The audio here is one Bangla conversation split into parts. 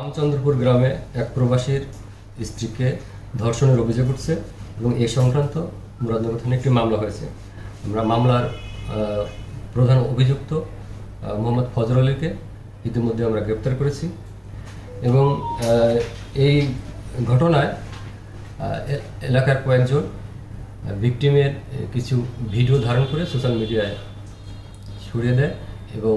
রামচন্দ্রপুর গ্রামে এক প্রবাসীর স্ত্রীকে ধর্ষণের অভিযোগ উঠছে এবং এ সংক্রান্ত মুরাদনগর থানায় একটি মামলা হয়েছে। আমরা মামলার প্রধান অভিযুক্ত মোহাম্মদ ফজর আলীকে ইতিমধ্যে আমরা গ্রেপ্তার করেছি এবং এই ঘটনায় এলাকার কয়েকজন ভিকটিমের কিছু ভিডিও ধারণ করে সোশ্যাল মিডিয়ায় ছড়িয়ে দেয় এবং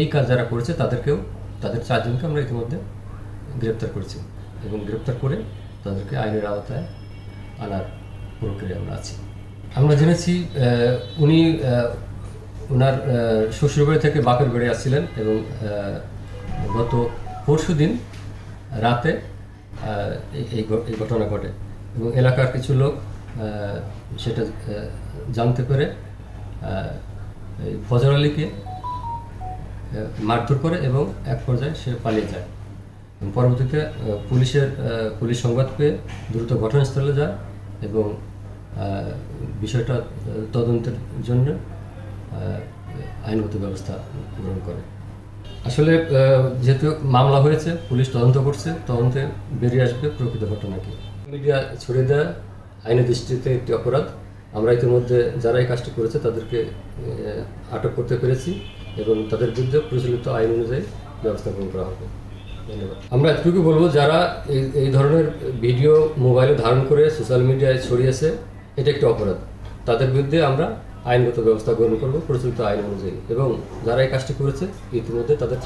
এই কাজ যারা করেছে তাদেরকেও তাদের চারজনকে আমরা ইতিমধ্যে গ্রেপ্তার করেছি এবং গ্রেপ্তার করে তাদেরকে আইনের আওতায় আনার প্রক্রিয়া আমরা আছি। আমরা জেনেছি উনি ওনার শ্বশুরবাড়ি থেকে বাপের বাড়ি আসছিলেন এবং গত পরশু দিন রাতে এই- ঘটনা ঘটে এবং এলাকার কিছু লোক সেটা জানতে পেরে ফজর আলীকে মারধর করে এবং এক পর্যায়ে সে পালিয়ে যায়। পরবর্তীতে পুলিশের পুলিশ সংবাদ পেয়ে দ্রুত ঘটনাস্থলে যায় এবং বিষয়টা তদন্তের জন্য আইনগত ব্যবস্থা গ্রহণ করে। আসলে যেহেতু মামলা হয়েছে, পুলিশ তদন্ত করছে, তদন্তে বেরিয়ে আসবে প্রকৃত ঘটনা কি মিডিয়া ছড়িয়ে দেওয়া আইনের দৃষ্টিতে একটি অপরাধ। আমরা ইতিমধ্যে যারা এই কাজটি করেছে, তাদেরকে আটক করতে পেরেছি। এবং তাদের বিরুদ্ধে প্রচলিত আইন অনুযায়ী ব্যবস্থা গ্রহণ করা হবে। ধন্যবাদ। আমরা এতটুকু বলব, যারা এই এই ধরনের ভিডিও মোবাইলে ধারণ করে সোশ্যাল মিডিয়ায় ছড়িয়েছে, এটা একটি অপরাধ। তাদের বিরুদ্ধে আমরা আইনগত ব্যবস্থা গ্রহণ করব, প্রচলিত আইন অনুযায়ী। এবং যারা এই কাজটি করেছে, ইতিমধ্যে তাদের